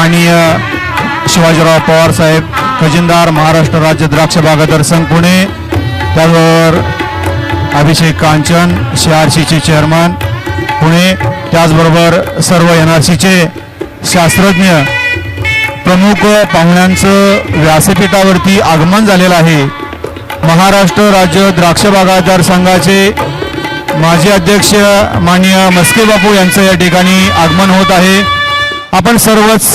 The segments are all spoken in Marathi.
माननीय शिवाजीराव पवार साहेब खजिनदार महाराष्ट्र राज्य द्राक्ष बागादर संघ पुणे त्याचबरोबर अभिषेक कांचन सी आर सीचे चेअरमन पुणे त्याचबरोबर सर्व एन आर सीचे शास्त्रज्ञ प्रमुख पाहुण्यांचं व्यासपीठावरती आगमन झालेलं आहे. महाराष्ट्र राज्य द्राक्ष बागायतदार संघाचे माजी अध्यक्ष माननीय मस्के बापू यांचं या ठिकाणी आगमन होत आहे. आपण सर्वच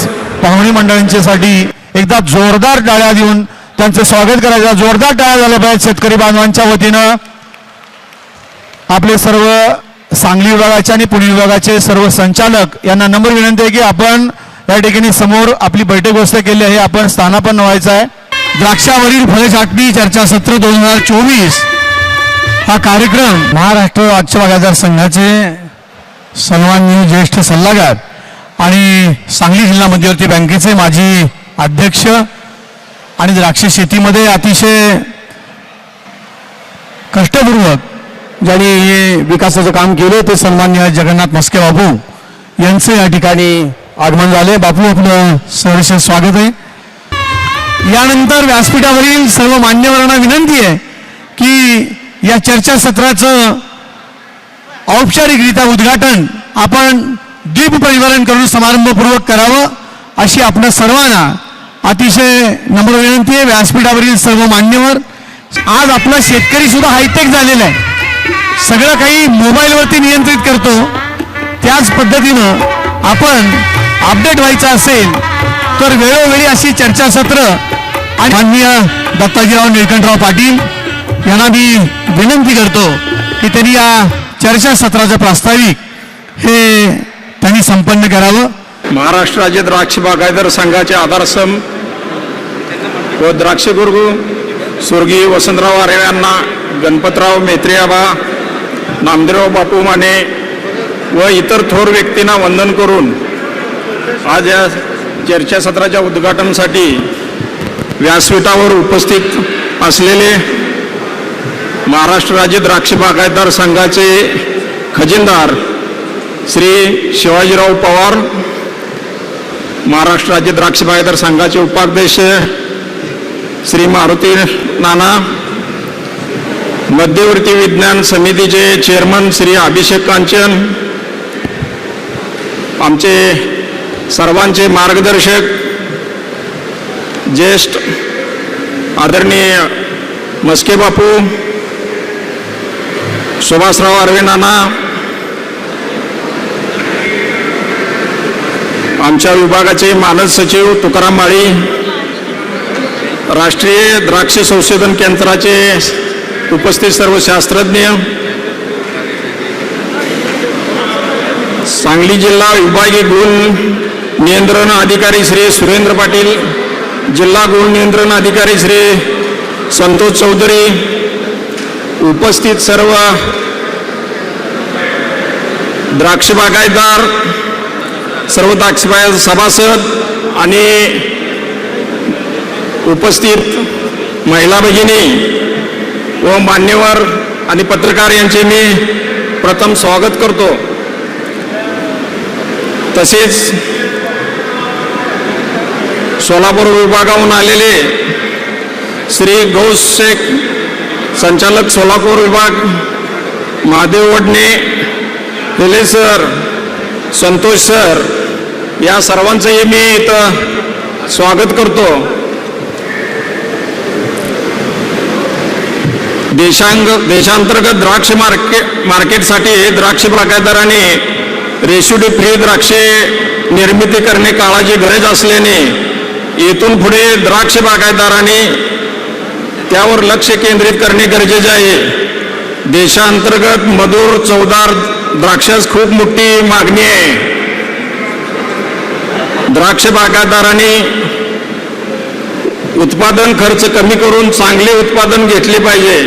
पाहुणे मंडळींच्यासाठी एकदा जोरदार टाळ्या देऊन त्यांचं स्वागत करायचं. जोरदार टाळ्या झाल्या पाहिजेत शेतकरी बांधवांच्या वतीनं. आपले सर्व सांगली विभागाचे आणि पुणे विभागाचे सर्व संचालक यांना नम्र विनंती आहे की आपण या ठिकाणी समोर आपली बैठक व्यवस्था केली आहे. आपण स्थानापन व्हायचं आहे. द्राक्षावरील फलछाटणी चर्चासत्र दोन हजार चोवीस. हा कार्यक्रम महाराष्ट्र राज्य भागादार संघाचे सन्माननीय ज्येष्ठ सल्लागार आणि सांगली जिल्हा मध्यवर्ती बँकेचे माजी अध्यक्ष आणि द्राक्ष शेतीमध्ये अतिशय कष्टपूर्वक ज्यांनी हे विकासाचं काम केलं ते सन्मान्य जगन्नाथ मस्के बापू यांचं या ठिकाणी आगमन झाले. बापू आपलं सहर्ष स्वागत आहे. यानंतर व्यासपीठावरील सर्व मान्यवरांना विनंती आहे की या चर्चासत्राचं औपचारिकरित्या उद्घाटन आपण दीप प्रज्वलन करून समारंभपूर्वक करावं अशी आपल्या सर्वांना अतिशय नम्र विनंती आहे. व्यासपीठावरील सर्व मान्यवर आज आपला शेतकरी सुद्धा हायटेक झालेला आहे. सगळं काही मोबाईलवरती नियंत्रित करतो. त्याच पद्धतीनं आपण अपडेट व्हायचं असेल तर वेळोवेळी अशी चर्चासत्र आणि माननीय दत्ताजीराव निळकंठराव पाटील यांना मी विनंती करतो की त्यांनी या चर्चासत्राचं प्रास्ताविक हे त्यांनी संपन्न करावं. महाराष्ट्र राज्य द्राक्ष बागायदार संघाचे आधारसम व द्राक्ष गुरु स्वर्गीय वसंतराव आरे यांना गणपतराव मेत्रियाबा नामदेवराव बापू माने व इतर थोर व्यक्तींना वंदन करून आज या चर्चासत्राच्या उद्घाटनासाठी व्यासपीठावर उपस्थित असलेले महाराष्ट्र राज्य द्राक्ष बागायतदार संघाचे खजिनदार श्री शिवाजीराव पवार महाराष्ट्र राज्य द्राक्ष बागायतदार संघाचे उपाध्यक्ष श्री मारुती नाना मध्यवर्ती विज्ञान समितीचे चेअरमन श्री अभिषेक कांचन आमचे सर्वांचे मार्गदर्शक ज्येष्ठ आदरणीय मस्के बापू सुभाषराव अरवे नाना आमच्या विभागाचे मानद सचिव तुकाराम माळी राष्ट्रीय द्राक्ष संशोधन केंद्राचे उपस्थित सर्व शास्त्रज्ञ सांगली जिल्हा विभागीय गुण नियंत्रण अधिकारी श्री सुरेंद्र पाटील जिल्हा गुण नियंत्रण अधिकारी श्री संतोष चौधरी उपस्थित सर्व द्राक्ष बागायतदार सर्व द्राक्ष सभासद आणि उपस्थित महिला भगिनी व मान्यवर आणि पत्रकार यांचे मी प्रथम स्वागत करतो. तसेच सोलापूर विभागाहून आलेले श्री गौस शेख संचालक सोलापूर विभाग महादेव वडणे सर संतोष सर या सर्वांचंही मी इथं स्वागत करतो. देशांग देशांतर्गत द्राक्ष मार्केट मार्केटसाठी द्राक्ष बागायतदारांनी रेशुडी फ्री द्राक्षे निर्मिती करणे काळाची गरज असल्याने येथून पुढे द्राक्ष बागायतदारांनी त्यावर लक्ष केंद्रित करणे गरजेचे आहे. देशांतर्गत मधुर चवदार द्राक्षास खूप मोठी मागणी आहे. द्राक्ष बागायतदारांनी उत्पादन खर्च कमी करून चांगले उत्पादन घेतले पाहिजे.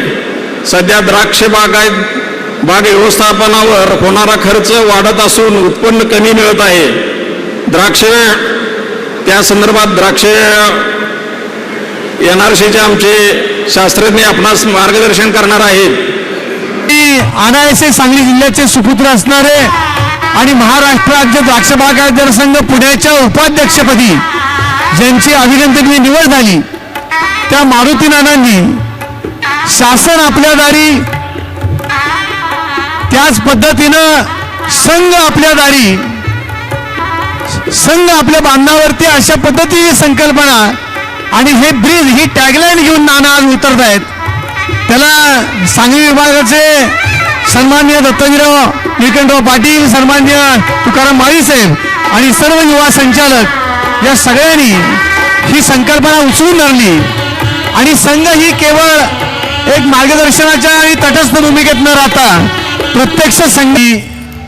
सध्या द्राक्ष बागायत बाग व्यवस्थापनावर होणारा खर्च वाढत असून उत्पन्न कमी मिळत आहे. द्राक्ष त्या संदर्भात द्राक्ष एन आर सीचे आमचे शास्त्रज्ञ आपणास मार्गदर्शन करणार आहेत. अनायसे सांगली जिल्ह्याचे सुपुत्र असणारे आणि महाराष्ट्र राज्य द्राक्ष बागायतदार संघ पुण्याच्या उपाध्यक्षपदी ज्यांची अभिनंदनीय निवड झाली त्या मारुती नानांनी शासन आपल्या दारी त्याच पद्धतीनं संघ आपल्या दारी संघ आपल्या बांधावरती अशा पद्धतीची संकल्पना आणि हे ब्रिज ही टॅगलाईन घेऊन नाना आज उतरत आहेत त्याला सांगली विभागाचे सन्मान्य दत्तजीराव निळकंठराव पाटील सन्मान्य तुकाराम माळी साहेब आणि सर्व युवा संचालक या सगळ्यांनी ही संकल्पना उचलून धरली. आणि संघ ही केवळ एक मार्गदर्शनाच्या आणि तटस्थ भूमिकेत न राहता प्रत्यक्ष संघी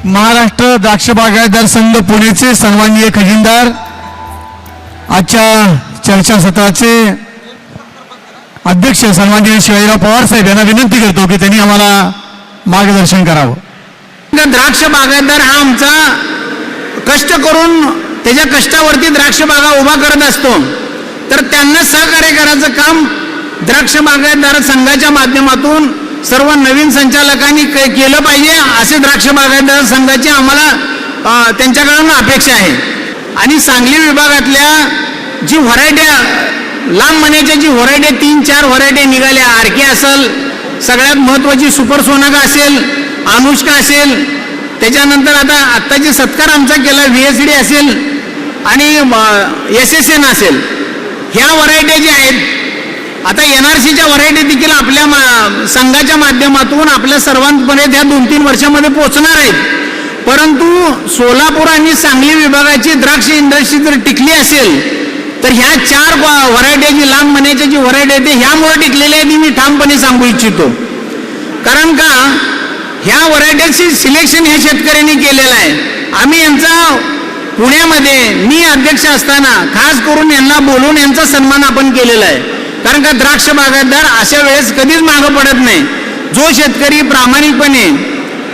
महाराष्ट्र द्राक्ष बागायतदार संघ पुणेचे सन्माननीय खजिनदार आजच्या चर्चासत्राचे अध्यक्ष सन्माननीय शिवाजीराव पवार साहेब यांना विनंती करतो की त्यांनी आम्हाला मार्गदर्शन करावं. द्राक्ष बागायतदार हा आमचा कष्ट करून त्याच्या कष्टावरती द्राक्ष बागा उभा करत असतो. तर त्यांना सहकार्य करायचं काम द्राक्ष बागायतदार संघाच्या माध्यमातून सर्व नवीन संचालकांनी के- केलं पाहिजे असे द्राक्ष बागायतदार संघाची आम्हाला त्यांच्याकडून अपेक्षा आहे. आणि सांगली विभागातल्या जी व्हरायट्या लांब मण्याच्या जी व्हरायटी तीन चार व्हरायटी निघाल्या. आरके असेल सगळ्यात महत्वाची सुपर सोनाका असेल अनुष्का असेल त्याच्यानंतर आता आत्ताचे सत्कार आमचा केला व्ही एस डी असेल आणि एस एस एन असेल. ह्या व्हरायट्या ज्या आहेत आता एन आर सीच्या व्हरायटी देखील आपल्या मा- संघाच्या माध्यमातून आपल्या सर्वांपर्यंत ह्या दोन तीन वर्षामध्ये पोहोचणार आहेत. परंतु सोलापूर आणि सांगली विभागाची द्राक्ष इंडस्ट्री जर टिकली असेल तर ह्या चार व्हरायटीची लांब मण्याच्या जी व्हरायटी आहे ते ह्यामुळे टिकलेल्या आहेत ती मी ठामपणे सांगू इच्छितो. कारण का ह्या व्हरायटीची सिलेक्शन ह्या शेतकऱ्यांनी केलेलं आहे. आम्ही यांचा पुण्यामध्ये मी अध्यक्ष असताना खास करून यांना बोलून यांचा सन्मान आपण केलेला आहे. कारण का द्राक्ष बागायतदार अशा वेळेस कधीच मागं पडत नाही. जो शेतकरी प्रामाणिकपणे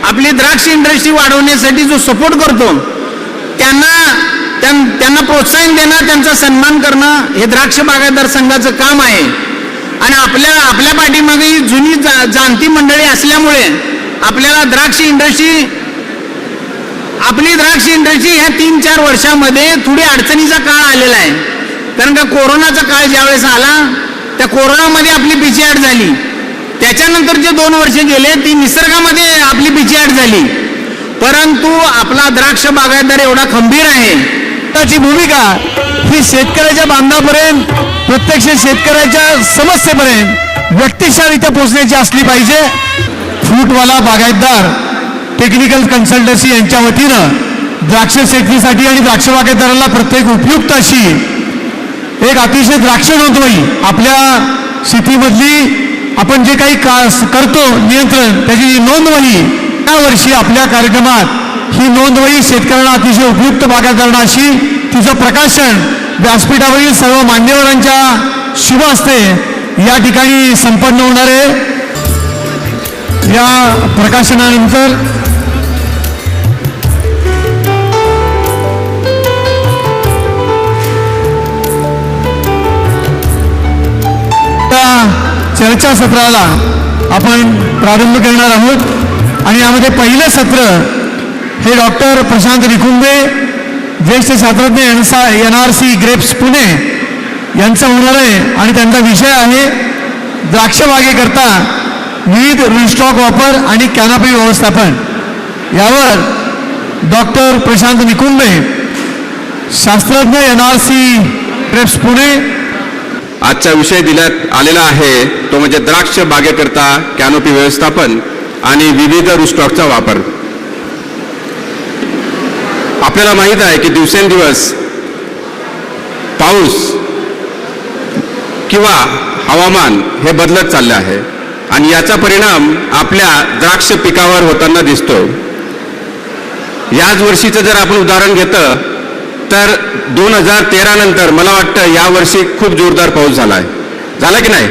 आपली द्राक्ष इंडस्ट्री वाढवण्यासाठी जो सपोर्ट करतो त्यांना त्यांना प्रोत्साहन देणं त्यांचा सन्मान करणं हे द्राक्ष बागायतदार संघाचं काम आहे. आणि आपल्या आपल्या पाठीमागे ही जुनी जा जाणती मंडळी असल्यामुळे आपल्याला द्राक्ष इंडस्ट्री आपली द्राक्ष इंडस्ट्री ह्या तीन चार वर्षामध्ये थोडी अडचणीचा काळ आलेला आहे. कारण का कोरोनाचा काळ ज्यावेळेस आला त्या कोरोनामध्ये आपली बिचीआट झाली. त्याच्यानंतर जे दोन वर्ष गेले ती निसर्गामध्ये आपली बिचीआट झाली. परंतु आपला द्राक्ष बागायतदार एवढा खंबीर आहे. त्याची भूमिका ही शेतकऱ्याच्या बांधापर्यंत प्रत्यक्ष शेतकऱ्याच्या समस्येपर्यंत व्यक्तिशःरित्या पोहोचण्याची असली पाहिजे. फ्रूटवाला बागायतदार टेक्निकल कन्सल्टन्सी यांच्या वतीनं द्राक्ष शेतीसाठी आणि द्राक्ष बागायतदाराला प्रत्येक उपयुक्त अशी एक अतिशय द्राक्ष नोंदवही आपल्या शेतीमधली आपण जे काही का करतो नियंत्रण त्याची नोंदवही या वर्षी आपल्या कार्यक्रमात ही नोंदवही शेतकऱ्यांना अतिशय उपयुक्त बागायतदारांना अशी तिचं प्रकाशन व्यासपीठावरील सर्व मान्यवरांच्या शुभ हस्ते या ठिकाणी संपन्न होणार आहे. या प्रकाशनानंतर त्या चर्चासत्राला आपण प्रारंभ करणार आहोत. आणि यामध्ये पहिलं सत्र हे डॉक्टर प्रशांत निकुंबे ज्येष्ठ शास्त्रज्ञ N R C grapes Pune यांचं होणार आहे आणि त्यांचा विषय आहे द्राक्ष बागेकरता विविध रिस्टॉक वापर आणि कॅनॉपी व्यवस्थापन. यावर डॉक्टर प्रशांत निकुंबे शास्त्रज्ञ N R C grapes Pune आजचा विषय दिल्यात आलेला आहे तो म्हणजे द्राक्ष बागेकरता कॅनोपी व्यवस्थापन आणि विविध रुस्टॉकचा वापर. आपल्याला माहीत आहे की दिवसेंदिवस पाऊस किंवा हवामान हे बदलत चालले आहे. आणि याचा परिणाम आपल्या द्राक्ष पिकावर होताना दिसतो याच वर्षीचं जर आपण उदाहरण घेतं तर दोन हजार तेरा नंतर मला वाटतं या वर्षी खूप जोरदार पाऊस झाला आहे झाला की नाही?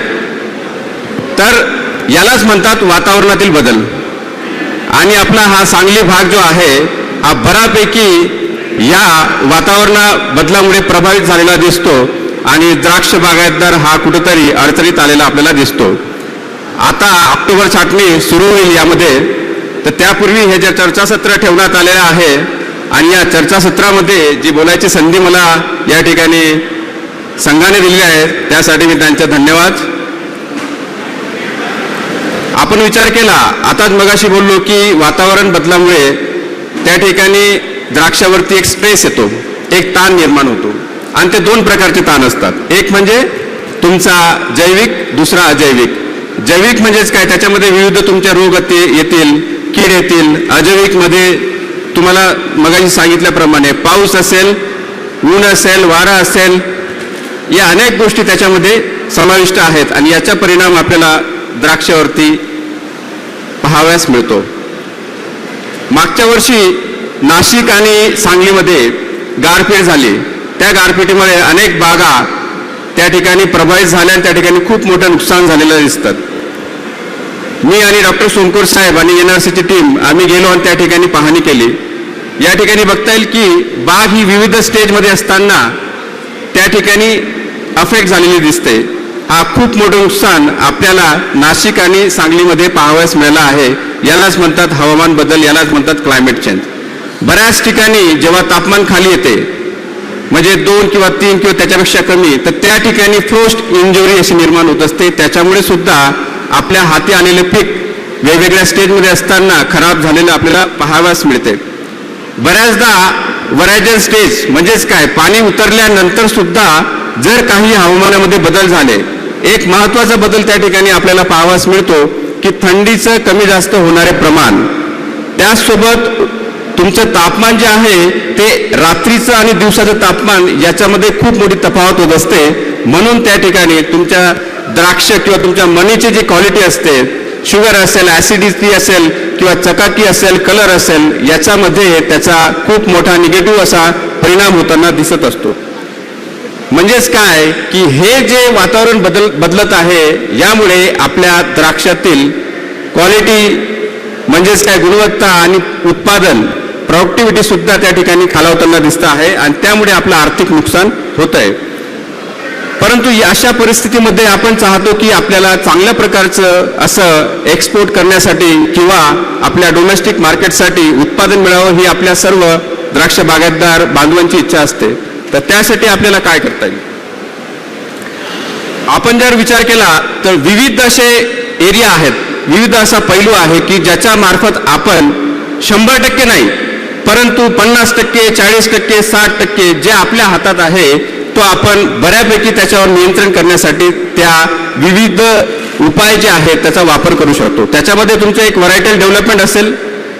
तर यालाच म्हणतात वातावरणातील बदल. आणि आपला हा सांगली भाग जो आहे हा बऱ्यापैकी या वातावरणा बदलामुळे प्रभावित झालेला दिसतो आणि द्राक्ष बागायतदार हा कुठेतरी अडचणीत आलेला आपल्याला दिसतो. आता ऑक्टोबर छाटणी सुरू होईल यामध्ये. तर त्यापूर्वी हे जे चर्चासत्र ठेवण्यात आलेलं आहे आणि या चर्चासत्रामध्ये जी बोलायची संधी मला या ठिकाणी संघाने दिली आहे त्यासाठी मी त्यांचे धन्यवाद. आपण विचार केला. आताच मगाशी बोललो की वातावरण बदलामुळे त्या ठिकाणी द्राक्षावरती एक स्ट्रेस येतो. एक ताण निर्माण होतो. आणि ते दोन प्रकारचे ताण असतात. एक म्हणजे तुमचा जैविक दुसरा अजैविक. जैविक म्हणजेच काय? त्याच्यामध्ये विविध तुमच्या रोग येतील कीड येतील. अजैविकमध्ये तुम्हाला मगाशी सांगितल्याप्रमाणे पाऊस असेल ऊन असेल वारा असेल या अनेक गोष्टी त्याच्यामध्ये समाविष्ट आहेत. आणि याचा परिणाम आपल्याला द्राक्षावरती पाहाव्यास मिळतो. मागच्या वर्षी नाशिक आणि सांगलीमध्ये गारपीट झाली. त्या गारपिटीमुळे अनेक बागा त्या ठिकाणी प्रभावित झाल्या आणि त्या ठिकाणी खूप मोठं नुकसान झालेलं दिसतं. मी आणि डॉक्टर सोमकोर साहेब आणि एन आर सीची टीम आम्ही गेलो आणि त्या ठिकाणी पाहणी केली. या ठिकाणी बघता येईल की बाग ही विविध स्टेजमध्ये असताना त्या ठिकाणी अफेक्ट झालेली दिसते. हा खूप मोठं नुकसान आपल्याला नाशिक आणि सांगलीमध्ये पाहावयास मिळालं आहे. यालाच म्हणतात हवामान बदल यालाच म्हणतात क्लायमेट चेंज बऱ्याच ठिकाणी जेव्हा तापमान खाली येते म्हणजे दोन किंवा तीन किंवा त्याच्यापेक्षा कमी तर त्या ठिकाणी फ्रोस्ट इंजुरी अशी निर्माण होत असते. त्याच्यामुळे सुद्धा आपल्या हाती आलेले पीक वेगवेगळ्या स्टेजमध्ये असताना खराब झालेलं आपल्याला पाहाव्यास मिळते. बऱ्याचदा वरायजन स्टेज म्हणजेच काय पाणी उतरल्यानंतर सुद्धा जर काही हवामानामध्ये बदल झाले एक महत्त्वाचा बदल त्या ठिकाणी आपल्याला पाहावास मिळतो. की थंडीचं कमी जास्त होणारे प्रमाण त्याचसोबत तुमचं तापमान जे आहे ते रात्रीचं आणि दिवसाचं तापमान याच्यामध्ये खूप मोठी तफावत होत असते. म्हणून त्या ठिकाणी तुमच्या द्राक्ष किंवा तुमच्या मनीची जी क्वालिटी असते शुगर असेल ॲसिडिटी असेल किंवा चकाकी असेल कलर असेल याच्यामध्ये त्याचा खूप मोठा निगेटिव्ह असा परिणाम होताना दिसत असतो. म्हणजेच काय? की हे जे वातावरण बदल बदलत आहे यामुळे आपल्या द्राक्षातील क्वालिटी म्हणजेच काय? गुणवत्ता आणि उत्पादन प्रॉडक्टिव्हिटी सुद्धा त्या ठिकाणी खालावताना दिसत आहे आणि त्यामुळे आपलं आर्थिक नुकसान होत आहे परंतु या अशा परिस्थितीमध्ये आपण चाहतो की आपल्याला चांगल्या प्रकारचं असं एक्सपोर्ट करण्यासाठी किंवा आपल्या डोमेस्टिक मार्केटसाठी उत्पादन मिळावं ही आपल्या सर्व द्राक्ष बागायतदार बांधवांची इच्छा असते. तर त्यासाठी आपल्याला काय करता येईल? आपण जर विचार केला तर विविध असे एरिया आहेत विविध असा पैलू आहे की ज्याच्या मार्फत आपण शंभर टक्के नाही परंतु पन्नास टक्के चाळीस टक्के साठ टक्के जे आपल्या हातात आहे तो आपण बऱ्यापैकी त्याच्यावर नियंत्रण करण्यासाठी त्या विविध उपाय जे आहेत त्याचा वापर करू शकतो. त्याच्यामध्ये तुमचं एक व्हरायटल डेव्हलपमेंट असेल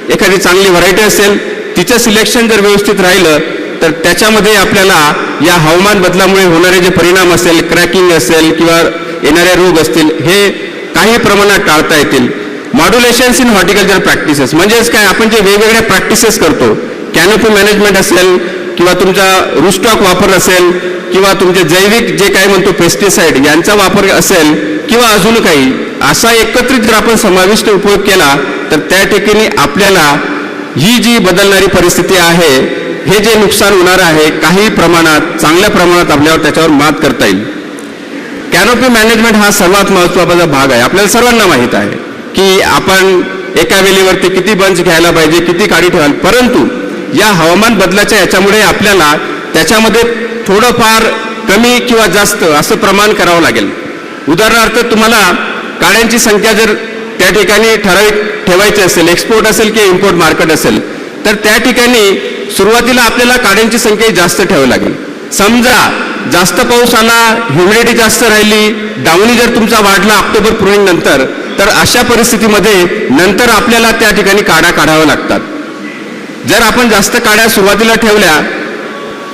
एखादी चांगली व्हरायटी असेल तिचं सिलेक्शन जर व्यवस्थित राहिलं तर त्याच्यामध्ये आपल्याला या हवामान बदलामुळे होणारे जे परिणाम असेल क्रॅकिंग असेल किंवा येणारे रोग असतील हे काही प्रमाणात टाळता येतील. मॉड्युलेशन्स इन हॉर्टिकल्चर प्रॅक्टिसेस म्हणजेच काय? आपण जे वेगवेगळ्या प्रॅक्टिसेस करतो. कॅनोपी मॅनेजमेंट असेल किंवा तुमचा रुस्टॉक वापर असेल किंवा तुमचे जैविक जे काय म्हणतो पेस्टिसाइड यांचा वापर असेल किंवा अजून काही असा एकत्रित जर आपण समाविष्ट उपयोग केला तर त्या ठिकाणी आपल्याला ही जी बदलणारी परिस्थिती आहे हे जे नुकसान होणार आहे काही प्रमाणात चांगल्या प्रमाणात आपल्यावर त्याच्यावर मात करता येईल. कॅनोपी मॅनेजमेंट हा सर्वात महत्त्वाचा भाग आहे. आपल्याला सर्वांना माहीत आहे की आपण एका वेळेवरती किती बंच घ्यायला पाहिजे किती काडी ठेवायला परंतु या हवामान बदलाच्या याच्यामुळे आपल्याला त्याच्यामध्ये थोडंफार कमी किंवा जास्त असं प्रमाण करावं लागेल. उदाहरणार्थ तुम्हाला काड्यांची संख्या जर त्या ठिकाणी ठराविक ठेवायची असेल एक्सपोर्ट असेल किंवा इम्पोर्ट मार्केट असेल तर त्या ठिकाणी सुरुवातीला आपल्याला काड्यांची संख्या जास्त ठेवावी लागेल. समजा जास्त पाऊस आला ह्युमिडिटी जास्त राहिली डावणी जर तुमचा वाढला ऑक्टोबर प्रुनिंग नंतर तर अशा परिस्थितीमध्ये नंतर आपल्याला त्या ठिकाणी काड्या काढाव्या लागतात. जर आपण जास्त काड्या सुरुवातीला ठेवल्या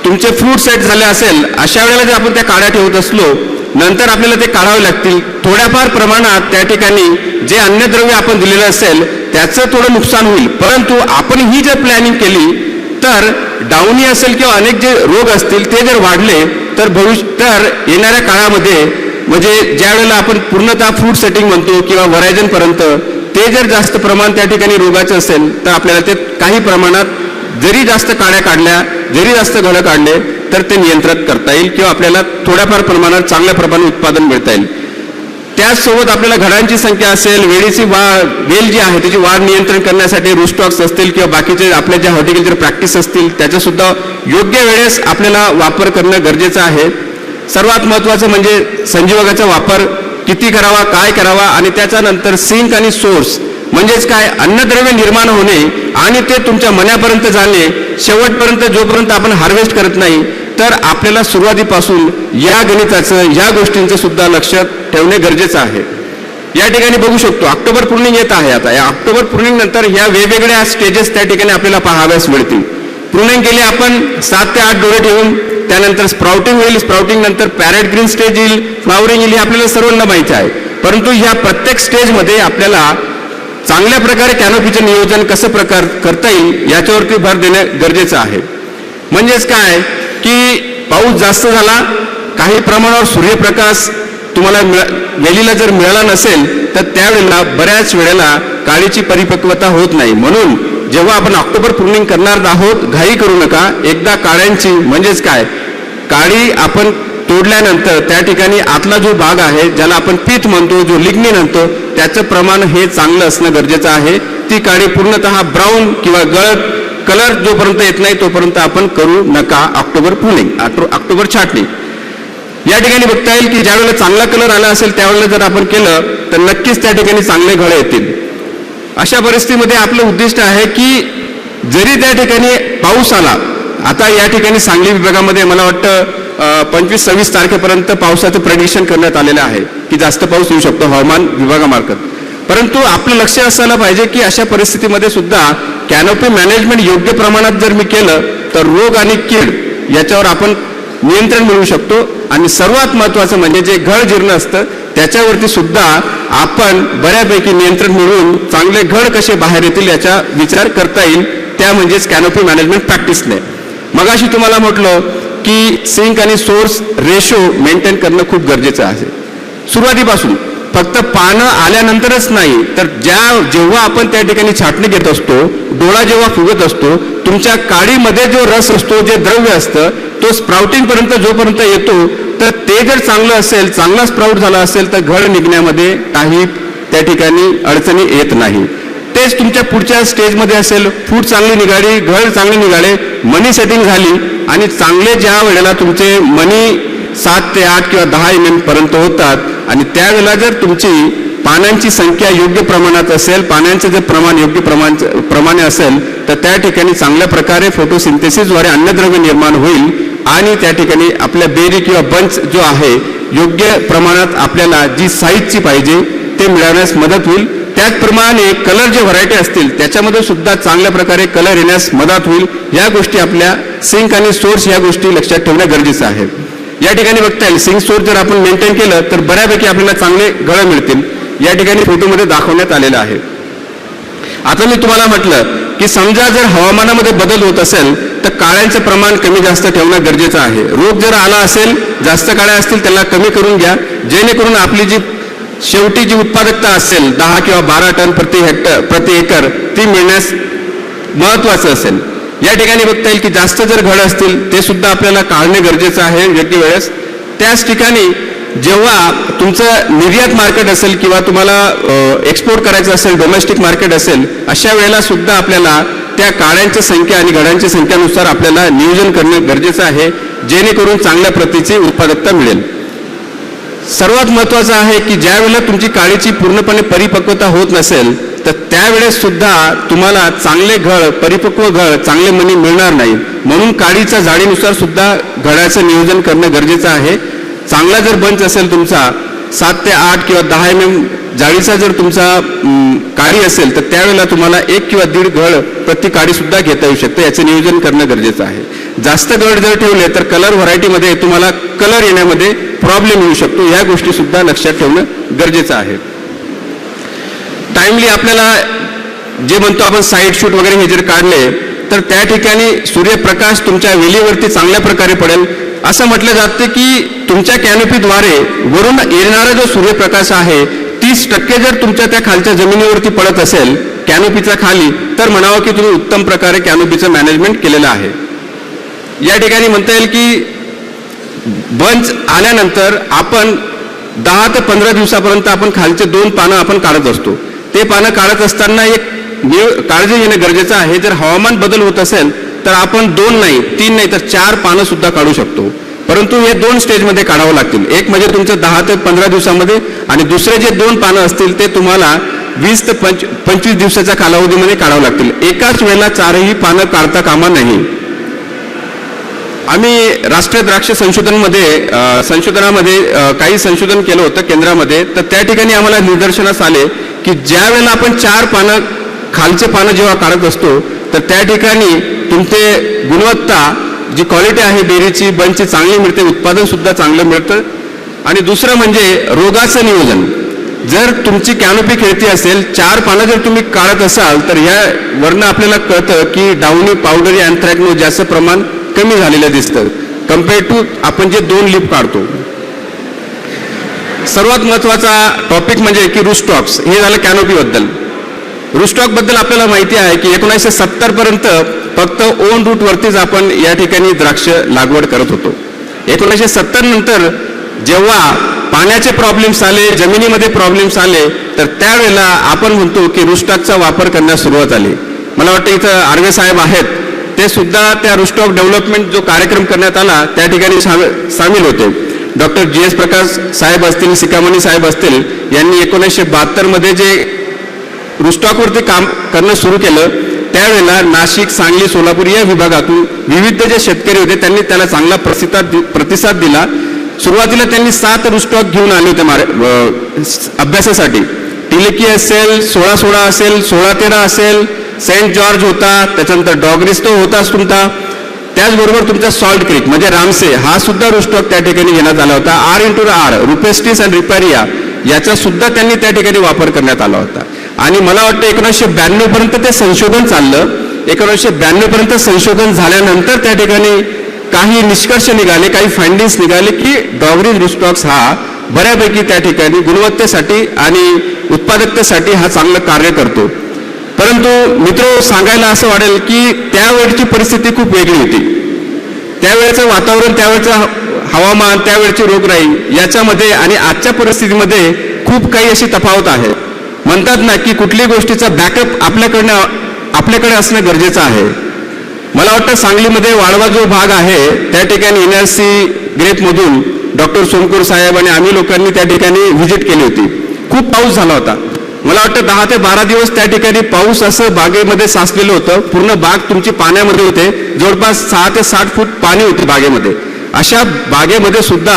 तुमचे फ्रूट सेट झाले असेल अशा वेळेला जर आपण त्या काड्या ठेवत असलो नंतर आपल्याला ते काढावे लागतील. थोड्याफार प्रमाणात त्या ठिकाणी जे अन्नद्रव्य आपण दिलेलं असेल त्याचं थोडं नुकसान होईल. परंतु आपण ही जर प्लॅनिंग केली तर डाऊनी असेल किंवा अनेक जे रोग असतील ते जर वाढले तर भविष्य तर येणाऱ्या काळामध्ये म्हणजे ज्या वेळेला आपण पूर्णतः फ्रूट सेटिंग म्हणतो किंवा वरायजनपर्यंत ते जर जास्त प्रमाण त्या ठिकाणी रोगाचं असेल तर आपल्याला ते काही प्रमाणात जरी जास्त काड्या काढल्या जरी जास्त घडं काढले तर ते नियंत्रित करता येईल किंवा आपल्याला थोड्याफार प्रमाणात चांगल्या प्रमाणात उत्पादन मिळता येईल. त्याचसोबत आपल्याला घडांची संख्या असेल वेळेची वा वेल जी आहे त्याची वाढ नियंत्रण करण्यासाठी रुस्टॉक्स असतील किंवा बाकीचे आपल्या ज्या हॉर्टिकल्चर प्रॅक्टिस असतील त्याचासुद्धा योग्य वेळेस आपल्याला वापर करणं गरजेचं आहे. सर्वात महत्त्वाचं म्हणजे संजीवकाचा वापर किती करावा काय करावा आणि त्याच्यानंतर सिंक आणि सोर्स म्हणजेच काय अन्नद्रव्य निर्माण होणे आणि ते तुमच्या मनापर्यंत जाणे शेवटपर्यंत जोपर्यंत आपण हार्वेस्ट करत नाही तर आपल्याला सुरुवातीपासून या गणिताचं या गोष्टींचं सुद्धा लक्ष ठेवणे गरजेचं आहे. या ठिकाणी बघू शकतो ऑक्टोबर पूर्णिंग येत आहे आता. या ऑक्टोबर पूर्णिंगनंतर ह्या वेगवेगळ्या स्टेजेस त्या ठिकाणी आपल्याला पाहाव्यास मिळतील. पूर्णिंग केली आपण सात ते आठ डोळे ठेवून त्यानंतर स्प्राउटिंग होईल स्प्राउटिंग नंतर पॅरेट ग्रीन स्टेज येईल फ्लावरिंग येईल हे आपल्याला सर्वांना माहिती आहे. परंतु ह्या प्रत्येक स्टेजमध्ये आपल्याला चांगल्या प्रकारे कॅनोपीचं नियोजन कसं प्रकार करता येईल याच्यावरती भर देणं गरजेचं आहे. म्हणजेच काय? की पाऊस जास्त झाला काही प्रमाणावर सूर्यप्रकाश तुम्हाला मिळा वेलीला जर मिळाला नसेल तर त्यावेळेला बऱ्याच वेळेला काळीची परिपक्वता होत नाही. म्हणून जेव्हा आपण ऑक्टोबर प्रुनिंग करणार आहोत घाई करू नका. एकदा काळ्यांची म्हणजेच काय? काळी आपण तोडल्यानंतर त्या ठिकाणी आतला जो भाग आहे ज्याला आपण पीठ म्हणतो जो लिग्नी म्हणतो त्याचं प्रमाण हे चांगलं असणं गरजेचं आहे. ती काळी पूर्णतः ब्राऊन किंवा गळत कलर जोपर्यंत येत नाही तोपर्यंत आपण करू नका ऑक्टोबर पुलिंग ऑक्टोबर छाटणी. या ठिकाणी बघता येईल की ज्यावेळेला चांगला कलर आला असेल त्यावेळेला जर आपण केलं तर नक्कीच त्या ठिकाणी चांगले घळे येतील. अशा परिस्थितीमध्ये आपलं उद्दिष्ट आहे की जरी त्या ठिकाणी पाऊस आला आता या ठिकाणी सांगली विभागामध्ये मला वाटतं पंचवीस सव्वीस तारखेपर्यंत पावसाचं प्रडिक्शन करण्यात आलेलं आहे की जास्त पाऊस येऊ शकतो हवामान विभागामार्फत. परंतु आपलं लक्ष असायला पाहिजे की अशा परिस्थितीमध्ये सुद्धा कॅनोपी मॅनेजमेंट योग्य प्रमाणात जर मी केलं तर रोग आणि कीड याच्यावर आपण नियंत्रण मिळवू शकतो. आणि सर्वात महत्वाचं म्हणजे जे घड जीर्ण असतं त्याच्यावरती सुद्धा आपण बऱ्यापैकी नियंत्रण मिळवून चांगले घड कसे बाहेर येतील याचा विचार करता येईल. त्या म्हणजेच कॅनोपी मॅनेजमेंट प्रॅक्टिसने मगाशी तुम्हाला म्हटलं की सिंक आणि सोर्स रेशो मेंटेन करणं खूप गरजेचं आहे. सुरुवातीपासून फक्त पानं आल्यानंतरच नाही तर ज्या जेव्हा आपण त्या ठिकाणी छाटणी घेत असतो डोळा जेव्हा फुगत असतो तुमच्या काळीमध्ये जो रस असतो जे द्रव्य असतं तो स्प्राउटिंग पर्यंत जोपर्यंत येतो तर ते जर चांगलं असेल चांगला स्प्राउट झाला असेल तर घड निघण्यामध्ये काही त्या ठिकाणी अडचणी येत नाही. तेच तुमच्या पुढच्या स्टेजमध्ये असेल फूड चांगली निघाली घड चांगली निघाले मनी सेटिंग झाली आणि चांगले ज्या वेळेला तुमचे मनी सात ते आठ किंवा दहा एम एम पर्यंत होतात आणि त्यावेळेला जर तुमची पानांची संख्या योग्य प्रमाणात असेल पाण्याचं जर प्रमाण योग्य प्रमाण प्रमाणे असेल तर त्या ठिकाणी चांगल्या प्रकारे फोटोसिंथेसिसद्वारे अन्नद्रव्य निर्माण होईल आणि त्या ठिकाणी आपल्या बेरी किंवा बंच जो आहे योग्य प्रमाणात आपल्याला जी साईजची पाहिजे ते मिळवण्यास मदत होईल. त्याचप्रमाणे कलर जे व्हरायटी असतील त्याच्यामध्ये सुद्धा चांगल्या प्रकारे कलर येण्यास मदत होईल. या गोष्टी आपल्या सिंक आणि सोर्स या गोष्टी लक्षात ठेवणं गरजेचं आहे. या ठिकाणी बघता येईल सिंग स्टोर जर आपण मेंटेन केलं तर बऱ्यापैकी आपल्याला चांगले गळं मिळतील. या ठिकाणी फोटोमध्ये दाखवण्यात आलेलं आहे. आता मी तुम्हाला म्हटलं की समजा जर हवामानामध्ये बदल होत असेल तर काळ्यांचं प्रमाण कमी जास्त ठेवणं गरजेचं आहे. रोग जर आला असेल जास्त काळ्या असतील त्याला कमी करून घ्या. जेणेकरून आपली जी शेवटी जी उत्पादकता असेल दहा किंवा बारा टन प्रति हेक्टर प्रति एकर ती मिळण्यास महत्वाचं असेल. या ठिकाणी बघता येईल की जास्त जर घड असतील ते सुद्धा आपल्याला काढणे गरजेचं आहे योग्य वेळेस. त्याच ठिकाणी जेव्हा तुमचं निर्यात मार्केट असेल किंवा तुम्हाला एक्सपोर्ट करायचं असेल डोमेस्टिक मार्केट असेल अशा वेळेला सुद्धा आपल्याला त्या काळ्यांची संख्या आणि घडांच्या संख्यानुसार आपल्याला नियोजन करणं गरजेचं आहे जेणेकरून चांगल्या प्रतीची उत्पादकता मिळेल. सर्वात महत्वाचं आहे की ज्या वेळेला तुमची काळीची पूर्णपणे परिपक्वता होत नसेल तर त्यावेळेस सुद्धा तुम्हाला चांगले घळ परिपक्व घळ चांगले मनी मिळणार नाही. म्हणून काडीच्या जाडीनुसार सुद्धा घडाचं नियोजन करणं गरजेचं आहे. चांगला जर बंच असेल तुमचा सात ते आठ किंवा दहा एम एम जाळीचा जर तुमचा काडी काळी असेल तर त्यावेळेला तुम्हाला एक किंवा दीड घड प्रति काडीसुद्धा घेता येऊ शकते. याचं नियोजन करणं गरजेचं आहे. जास्त घड जर ठेवले तर कलर व्हरायटीमध्ये तुम्हाला कलर येण्यामध्ये प्रॉब्लेम येऊ शकतो. या गोष्टीसुद्धा लक्षात ठेवणं गरजेचं आहे. टाइमली आपल्याला जे म्हणतो आपण साईड शूट वगैरे हे जर काढले तर त्या ठिकाणी सूर्यप्रकाश तुमच्या वेलीवरती चांगल्या प्रकारे पडेल. असं म्हटलं जातं की तुमच्या कॅनोपीद्वारे वरून येणारा जो सूर्यप्रकाश आहे तीस टक्के जर तुमच्या त्या खालच्या जमिनीवरती पडत असेल कॅनोपीचा खाली तर म्हणावं की तुम्ही उत्तम प्रकारे कॅनोपीचं मॅनेजमेंट केलेलं आहे. या ठिकाणी म्हणता येईल की बंच आल्यानंतर आपण दहा ते पंधरा दिवसापर्यंत आपण खालचे दोन पानं आपण काढत असतो. पानं काढत असताना एक काळजी घेणं गरजेचं आहे. जर हवामान बदल होत असेल तर आपण दोन नाही तीन नाही तर चार पानं सुद्धा काढू शकतो. परंतु हे दोन स्टेजमध्ये काढावं लागतील. एक म्हणजे तुमचं दहा ते पंधरा दिवसामध्ये आणि दुसरे जे दोन पानं असतील ते तुम्हाला वीस ते पंच पंचवीस दिवसाच्या कालावधीमध्ये काढावं लागतील. एकाच वेळेला चारही पानं काढता कामा नाही. आम्ही राष्ट्रीय द्राक्ष संशोधनमध्ये संशोधनामध्ये काही संशोधन केलं होतं केंद्रामध्ये. तर त्या ठिकाणी आम्हाला निदर्शनास आले की ज्या वेळेला आपण चार पानं खालचे पानं जेव्हा काढत असतो तर त्या ठिकाणी तुमचे गुणवत्ता जी क्वालिटी आहे डेअरीची बनची चांगली मिळते उत्पादनसुद्धा चांगलं मिळतं. आणि दुसरं म्हणजे रोगाचं नियोजन. जर तुमची कॅनोपी खेळती असेल चार पानं जर तुम्ही काढत असाल तर ह्या वर्ण आपल्याला कळतं की डाऊनी पावडरी अँथ्रॅक्नो जास्त प्रमाण कमी झालेलं दिसतं. कंपेअर टू आपण जे दोन लिप काढतो सर्वात महत्त्वाचा टॉपिक म्हणजे की रुस्टॉक्स हे झालं कॅनोपीबद्दल रुस्टॉकबद्दल आपल्याला माहिती आहे की एकोणीसशे सत्तरपर्यंत फक्त ओन रूटवरतीच आपण या ठिकाणी द्राक्ष लागवड करत होतो. एकोणीसशे सत्तर नंतर जेव्हा पाण्याचे प्रॉब्लेम्स आले जमिनीमध्ये प्रॉब्लेम्स आले तर त्यावेळेला आपण म्हणतो की रुस्टॉकचा वापर करण्यास सुरुवात आली मला वाटतं इथं आर्वे साहेब आहेत. ते सुद्धा त्या रुस्टॉक डेव्हलपमेंट जो कार्यक्रम करण्यात आला त्या ठिकाणी सामील होते. डॉक्टर जी एस प्रकाश साहेब असतील सिकामणी साहेब असतील यांनी एकोणीसशे बहात्तरमध्ये जे रुस्टॉकवरती काम करणं सुरू केलं त्यावेळेला नाशिक सांगली सोलापूर या विभागातून विविध जे शेतकरी होते त्यांनी त्याला चांगला प्रतिसाद प्रतिसाद दिला. सुरुवातीला त्यांनी सात रुस्टॉक घेऊन आले होते मारे अभ्यासासाठी. टिलिकी असेल सोळा सोळा असेल सोळा तेरा असेल सेंट जॉर्ज होता त्याच्यानंतर डॉगरिस्तो होता तुमचा त्याचबरोबर तुमचा सॉल्ट क्रिक म्हणजे रामसे हा सुद्धा रुस्टॉक त्या ठिकाणी घेण्यात आला होता. R into R rupestris and riparia याचा सुद्धा त्यांनी त्या ठिकाणी वापर करण्यात आला होता. आणि मला वाटतं एकोणीसशे ब्याण्णव पर्यंत ते संशोधन चाललं. एकोणीसशे ब्याण्णव पर्यंत संशोधन झाल्यानंतर त्या ठिकाणी काही निष्कर्ष निघाले काही फाइंडिंग्स निघाले की डॉगरी रुस्टॉक्स हा बऱ्यापैकी त्या ठिकाणी गुणवत्तेसाठी आणि उत्पादकतेसाठी हा चांगलं कार्य करतो. परंतु मित्र सांगायला असं वाटेल की त्यावेळची परिस्थिती खूप वेगळी होती. त्यावेळेचं वातावरण त्यावेळचं हवामान त्यावेळची रोगराई याच्यामध्ये आणि आजच्या परिस्थितीमध्ये खूप काही अशी तफावत आहे. म्हणतात ना की कुठल्याही गोष्टीचा बॅकअप आपल्याकडनं आपल्याकडे असणं गरजेचं आहे. मला वाटतं सांगलीमध्ये वाळवा जो भाग आहे त्या ठिकाणी एन आर सी ग्रेपमधून डॉक्टर सोमकूर साहेब आणि आम्ही लोकांनी त्या ठिकाणी व्हिजिट केली होती. खूप पाऊस झाला होता. मला वाटतं दहा ते बारा दिवस त्या ठिकाणी पाऊस असं बागेमध्ये साचलेलं होतं. पूर्ण बाग तुमची पाण्यामध्ये होते. जवळपास सहा ते साठ फूट पाणी होते बागेमध्ये. अशा बागेमध्ये सुद्धा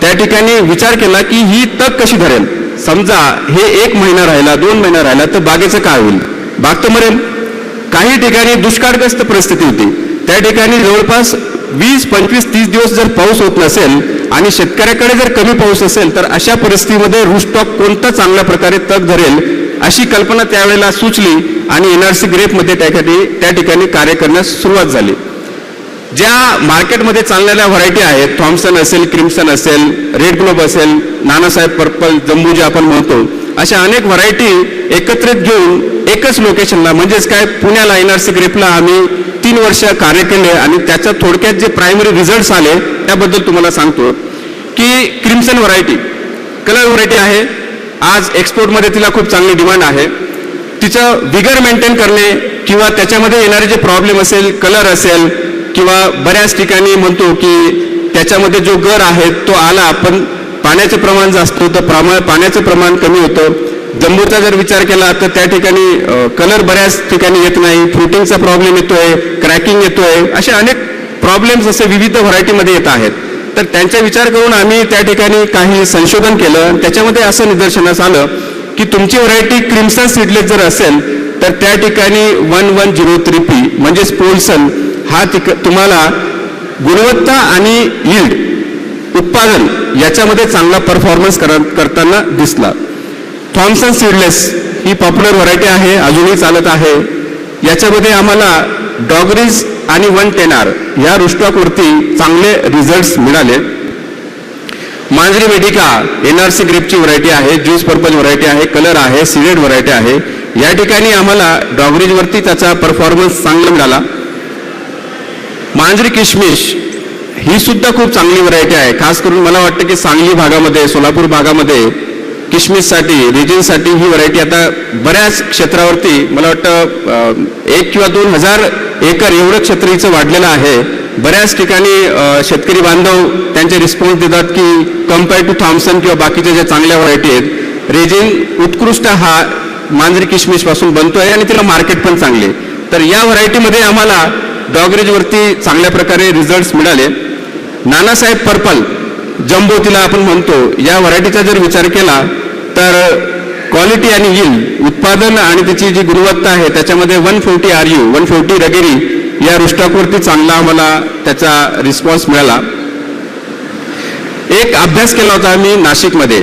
त्या ठिकाणी विचार केला की ही तग कशी धरेल? समजा हे एक महिना राहिला दोन महिना राहिला तर बागेचं काय होईल? बाग तर मरेल. काही ठिकाणी दुष्काळग्रस्त परिस्थिती होती. त्या ठिकाणी जवळपास वीस पंचवीस तीस दिवस जर पाऊस होत नसेल आणि शेतकऱ्याकडे जर कमी पाऊस असेल तर अशा परिस्थितीमध्ये रुस्टॉक कोणतं चांगल्या प्रकारे तग धरेल अशी कल्पना त्यावेळेला सुचली आणि एनआरसी ग्रेपमध्ये त्यासाठी त्या ठिकाणी कार्य करण्यास सुरुवात झाली. ज्या मार्केटमध्ये चालणाऱ्या व्हरायटी आहेत थॉम्सन असेल क्रिम्सन असेल रेड ग्लोब असेल नानासाहेब पर्पल जम्बू जे आपण म्हणतो अशा अनेक व्हरायटी एकत्रित घेऊन एकच लोकेशनला म्हणजेच काय पुण्याला एन आर सी ग्रेपला आम्ही तीन वर्ष कार्य केले आणि त्याच्या थोडक्यात जे प्रायमरी रिझल्ट्स आले त्याबद्दल तुम्हाला सांगतो की क्रिम्सन व्हरायटी कलर व्हरायटी आहे. आज एक्सपोर्टमध्ये तिला खूप चांगली डिमांड आहे. तिचं विगर मेंटेन करणे किंवा त्याच्यामध्ये येणारे जे प्रॉब्लेम असेल कलर असेल किंवा बऱ्याच ठिकाणी म्हणतो की त्याच्यामध्ये जो गर आहे तो आला पण पाण्याचं प्रमाण जास्त होतं प्रमाण पाण्याचं प्रमाण कमी होतं. जम्बूचा जर विचार केला तर त्या ठिकाणी कलर बऱ्याच ठिकाणी येत नाही. फ्रुटिंगचा प्रॉब्लेम येतोय. क्रॅकिंग येतोय असे अनेक प्रॉब्लेम्स असे विविध व्हरायटीमध्ये येत आहेत. तर त्यांचा विचार करून आम्ही त्या ठिकाणी काही संशोधन केलं आणि त्याच्यामध्ये असं निदर्शनास आलं की तुमची व्हरायटी क्रिम्सन सीडलेस जर असेल तर त्या ठिकाणी one one zero three P म्हणजेच पोल्सन हा तिक तुम्हाला गुणवत्ता आणि यील्ड उत्पादन याच्यामध्ये चांगला परफॉर्मन्स कर करताना दिसला. थॉम्सन सीडलेस ही पॉप्युलर व्हरायटी आहे अजूनही चालत आहे. याच्यामध्ये आम्हाला डॉगरीज आणि वन टेन आर या रुस्टॉकवरती चांगले रिझल्ट्स मिळाले. Manjari Medika N R C ग्रेपची variety आहे ज्यूस पर्पल व्हरायटी आहे कलर आहे सिडेड व्हरायटी आहे. या ठिकाणी आम्हाला डॉगरीजवरती त्याचा परफॉर्मन्स चांगला मिळाला. मांजरी किशमिश ही सुद्धा खूप चांगली व्हरायटी आहे. खास करून मला वाटतं की सांगली भागामध्ये सोलापूर भागामध्ये किशमिशसाठी रिजनसाठी ही व्हरायटी आता बऱ्याच क्षेत्रावरती मला वाटतं एक किंवा दोन हजार एकर एवढं क्षेत्र वाढलेलं आहे. बऱ्याच ठिकाणी शेतकरी बांधव त्यांचे रिस्पॉन्स देतात की कंपेअर टू थॉम्सन किंवा बाकीच्या ज्या चांगल्या व्हरायटी आहेत रेजिन उत्कृष्ट हा मांजरी किशमिशपासून बनतो आहे आणि तिला मार्केट पण चांगले तर या व्हरायटीमध्ये आम्हाला डॉगरेजवरती चांगल्या प्रकारे रिझल्ट्स मिळाले. नानासाहेब पर्पल जम्बो तिला आपण म्हणतो या व्हरायटीचा जर विचार केला तर क्वालिटी आणि yield उत्पादन आणि त्याची जी गुणवत्ता आहे त्याच्यामध्ये one forty R U one forty Ruggeri या रुष्टाकवरती चांगला आम्हाला त्याचा रिस्पॉन्स मिळाला. एक अभ्यास केला होता आम्ही नाशिकमध्ये.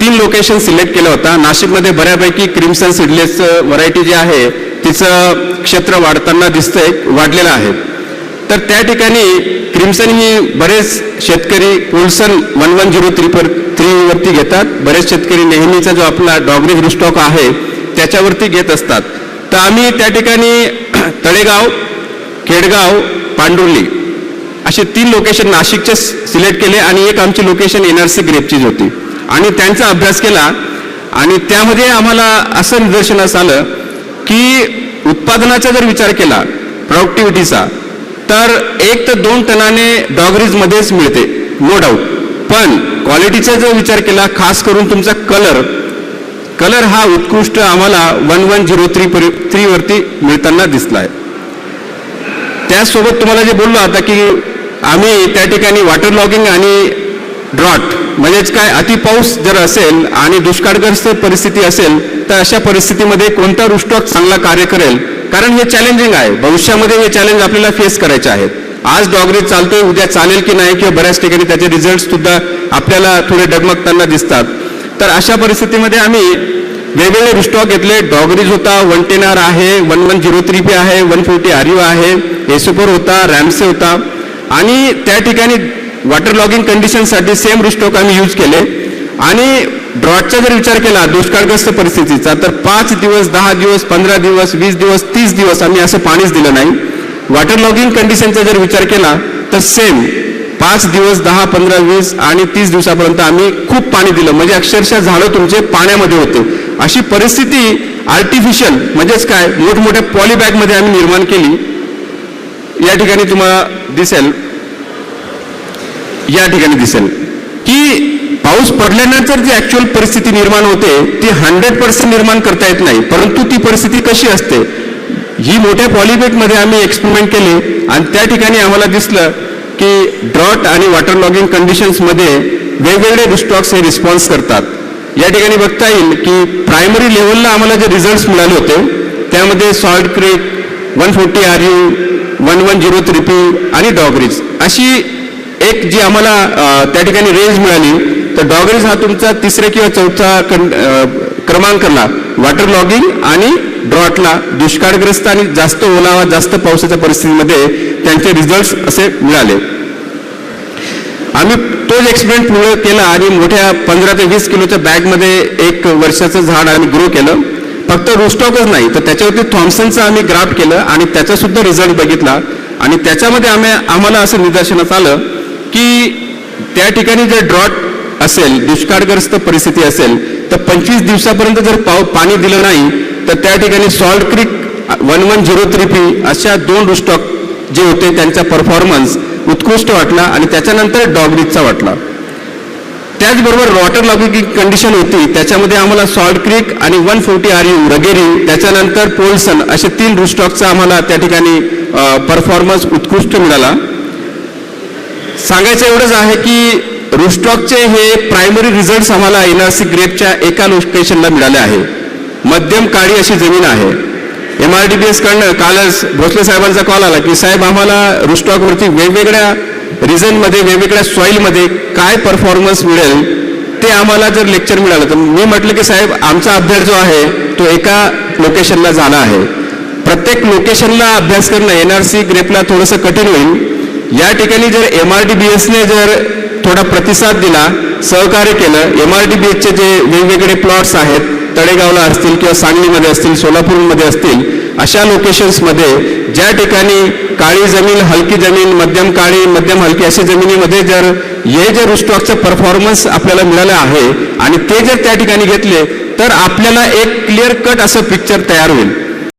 तीन लोकेशन सिलेक्ट केलं होता नाशिकमध्ये बऱ्यापैकी क्रिम्सन सिडलेस व्हरायटी जी आहे तिचं क्षेत्र वाढताना दिसतंय वाढलेलं आहे. तर त्या ठिकाणी क्रिम्सन ही बरेच शेतकरी Paulsen one one zero three पर थ्रीवरती घेतात बरेच शेतकरी नेहमीचा जो आपला डॉगरी रुस्टॉक आहे त्याच्यावरती घेत असतात तर आम्ही त्या ठिकाणी तळेगाव खेडगाव पांडुर्ली असे तीन लोकेशन नाशिकचे सिलेक्ट केले आणि एक आमची लोकेशन एन आर सी ग्रेपचीच होती आणि त्यांचा अभ्यास केला आणि त्यामध्ये आम्हाला असं निदर्शनास आलं की उत्पादनाचा जर विचार केला प्रॉडक्टिव्हिटीचा तर एक तर दोन टनाने डॉगरीजमध्येच मिळते नो डाऊट पण क्वालिटीचा जर विचार केला खास करून तुमचा कलर कलर हा उत्कृष्ट आम्हाला वन वन झिरो थ्री थ्रीवरती मिळताना दिसला आहे त्याचसोबत तुम्हाला जे बोललो आता की आम्ही त्या ठिकाणी वॉटर लॉगिंग आणि ड्रॉट म्हणजेच काय अति पाऊस जर असेल आणि दुष्काळग्रस्त परिस्थिती असेल तर अशा परिस्थितीमध्ये कोणता रुष्टॉक चांगला कार्य करेल? कारण हे चॅलेंजिंग आहे. भविष्यामध्ये हे चॅलेंज आपल्याला फेस करायचे आहेत. आज डॉगरी चालतोय उद्या चालेल की नाही किंवा बऱ्याच ठिकाणी त्याचे रिझल्ट सुद्धा आपल्याला थोडे डगमगताना दिसतात. तर अशा परिस्थितीमध्ये आम्ही वेगवेगळे रिस्टॉक घेतले. डॉगरीज होता वन टेन आर आहे one one zero three P आहे वन फोर्टी आर यू आहे एसोफोर होता रॅमसे होता. आणि त्या ठिकाणी वॉटर लॉगिंग कंडिशनसाठी सेम रिस्टॉक आम्ही यूज केले. आणि ड्रॉटचा जर विचार केला दुष्काळग्रस्त परिस्थितीचा तर पाच दिवस दहा दिवस पंधरा दिवस वीस दिवस तीस दिवस आम्ही असं पाणीच दिलं नाही. वॉटर लॉगिंग कंडिशनचा जर विचार केला तर सेम पाच दिवस दहा पंधरा वीस आणि तीस दिवसापर्यंत आम्ही खूप पाणी दिलं. म्हणजे अक्षरशः झाडं तुमचे पाण्यामध्ये होते. अशी परिस्थिती आर्टिफिशियल म्हणजेच काय? मोठमोठ्या पॉलीबॅगमध्ये आम्ही निर्माण केली. या ठिकाणी तुम्हाला दिसेल. या ठिकाणी दिसेल. की पाऊस पडल्यानंतर जी ऍक्च्युअल परिस्थिती निर्माण होते ती हंड्रेड पर्सेंट निर्माण करता येत नाही. परंतु ती परिस्थिती कशी असते? ही मोठ्या पॉलिबेटमध्ये आम्ही एक्सपेरिमेंट केले आणि त्या ठिकाणी आम्हाला दिसलं की ड्रॉट आणि वॉटर लॉगिंग कंडिशन्समध्ये वेगवेगळे रिस्टॉक्स हे रिस्पॉन्स करतात. या ठिकाणी बघता येईल की प्रायमरी लेवलला आम्हाला जे रिझल्ट्स मिळाले होते त्यामध्ये salt creek one forty R U one one zero three P आणि डॉगरीज अशी एक जी आम्हाला त्या ठिकाणी रेंज मिळाली तर डॉगरीज हा तुमचा तिसऱ्या किंवा चौथा कं- क्रमांकला वॉटर लॉगिंग आणि ड्रॉटला दुष्काळग्रस्त आणि जास्त ओलावा जास्त पावसाच्या परिस्थितीमध्ये त्यांचे रिझल्ट असे मिळाले. आम्ही तोच एक्सपेरिमेंट पूर्ण केला आणि मोठ्या पंधरा ते वीस किलोच्या बॅगमध्ये एक वर्षाचं झाड आम्ही ग्रो केलं. फक्त रोस्टॉकच नाही तर त्याच्यावरती थॉम्सनचं आम्ही ग्राफ्ट केलं आणि त्याचा सुद्धा रिझल्ट बघितला. आणि त्याच्यामध्ये आम्ही आम्हाला असं निदर्शनात आलं की त्या ठिकाणी जर ड्रॉट असेल दुष्काळग्रस्त परिस्थिती असेल तर पंचवीस दिवसापर्यंत जर पाव पाणी दिलं नाही तर त्या ठिकाणी salt creek one one zero three P अशा दोन रुस्टॉक जे होते त्यांचा परफॉर्मन्स उत्कृष्ट वाटला आणि त्याच्यानंतर डॉगरीजचा वाटला. त्याचबरोबर वॉटर लॉगिंग कंडिशन होती. त्याच्यामध्ये आम्हाला सॉल्ट क्रिक आणि one forty R U Ruggeri त्याच्यानंतर पोल्सन असे तीन रुस्टॉकचा आम्हाला त्या ठिकाणी परफॉर्मन्स उत्कृष्ट मिळाला. सांगायचं एवढंच आहे की रुस्टॉकचे हे प्रायमरी रिझल्ट्स आम्हाला एन आर सी ग्रेपच्या एका लोकेशनला मिळाले आहे. मध्यम काळी अशी जमीन आहे. एम आर डी बी एसकडनं कालच भोसले साहेबांचा कॉल आला की साहेब आम्हाला रुस्टॉकवरती वेगवेगळ्या रिझनमध्ये वेगवेगळ्या सॉईलमध्ये काय परफॉर्मन्स मिळेल ते आम्हाला जर लेक्चर मिळालं तर मी म्हटलं की साहेब आमचा अभ्यास जो आहे तो एका लोकेशनला झाला आहे. प्रत्येक लोकेशनला अभ्यास करणं एन आर सी ग्रेपला थोडंसं कठीण होईल. या ठिकाणी जर एम आर डी बी एसने जर थोडा प्रतिसाद दिला सहकार्य केलं एम आर डी बी एसचे जे वेगवेगळे प्लॉट्स आहेत तळेगावला असतील किंवा सांगलीमध्ये असतील सोलापूरमध्ये असतील अशा लोकेशन्समध्ये ज्या ठिकाणी काळी जमीन हलकी जमीन मध्यम काळी मध्यम हलकी अशा जमिनीमध्ये जर हे जे रुस्टॉकचं परफॉर्मन्स आपल्याला मिळालं आहे आणि ते जर त्या ठिकाणी घेतले तर आपल्याला एक क्लिअर कट असं पिक्चर तयार होईल.